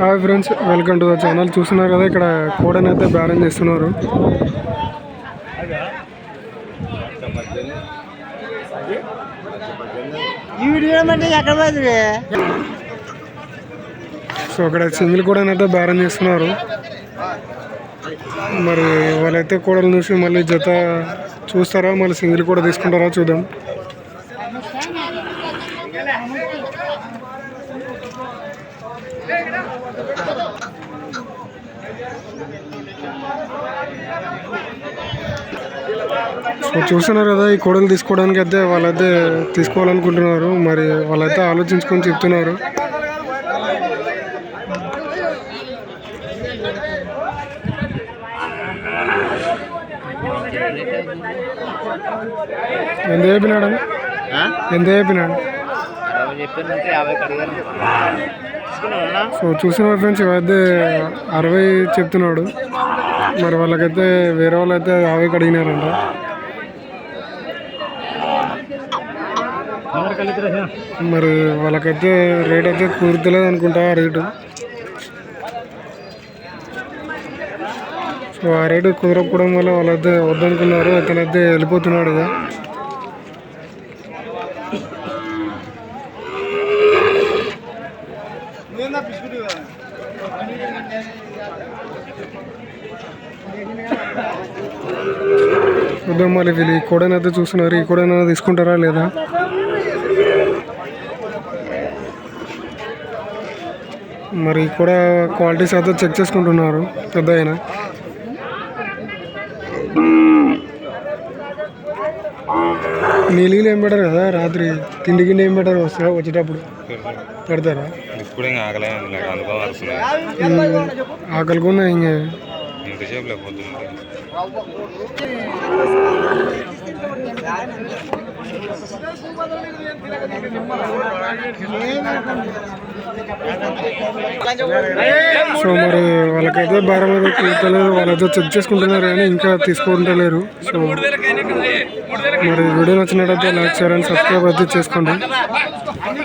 Hi friends welcome to the channel. చూస్తున్నారు కదా ఇక్కడ కోడని అయితే బ్యాలెన్స్ చేస్తున్నారు. సో అక్కడ సింగిల్ కోడని అయితే బ్యాలెన్స్ చేస్తున్నారు. మరి వాళ్ళైతే కోడలు చూసి మళ్ళీ జత చూస్తారా? మళ్ళీ సింగిల్ కూడా తీసుకుంటారా? చూద్దాం. సో చూస్తున్నారు కదా ఈ కోడలు తీసుకోవడానికి అయితే వాళ్ళైతే తీసుకోవాలనుకుంటున్నారు. మరి వాళ్ళైతే ఆలోచించుకొని చెప్తున్నారు. ఎంత చెప్పినాడు? ఎంత చెప్పినాడు? సో చూసిన ఫ్రెండ్స్ ఇవైతే అరవై చెప్తున్నాడు. మరి వాళ్ళకైతే వేరే వాళ్ళైతే యాభై అడిగినారంట మరి వాళ్ళకైతే రేట్ అయితే కుదురుతలేదు అనుకుంటా ఆ రేటు. సో ఆ రేటు కుదరకపోవడం వల్ల వాళ్ళైతే వద్దనుకున్నారు. అతనైతే వెళ్ళిపోతున్నాడు ఇక. చూద్దాం మళ్ళీ వీళ్ళు ఈ కోడనైతే చూస్తున్నారు. ఈ కోడైనా తీసుకుంటారా లేదా? మరి కూడా క్వాలిటీస్ అయితే చెక్ చేసుకుంటున్నారు. పెద్ద అయినా నీళ్ళు ఏం పెట్టారు కదా రాత్రి? తిండి గిండి ఏం పెట్టారు వస్తా వచ్చేటప్పుడు? పెడతారా? ఇప్పుడు వస్తుంది ఉమ్, ఆకలికున్నా ఇంక ఇంతసేపు లేకపోతుంది సో మరి వాళ్ళకైతే భారం మీద కూర్చోలేదు వాళ్ళైతే చెక్ చేసుకుంటున్నారు కానీ ఇంకా తీసుకుంటలేరు సో మరి వీడియో నచ్చినట్టయితే లైక్ షేర్ అండ్ సబ్స్క్రైబ్ అయితే చేసుకోండి.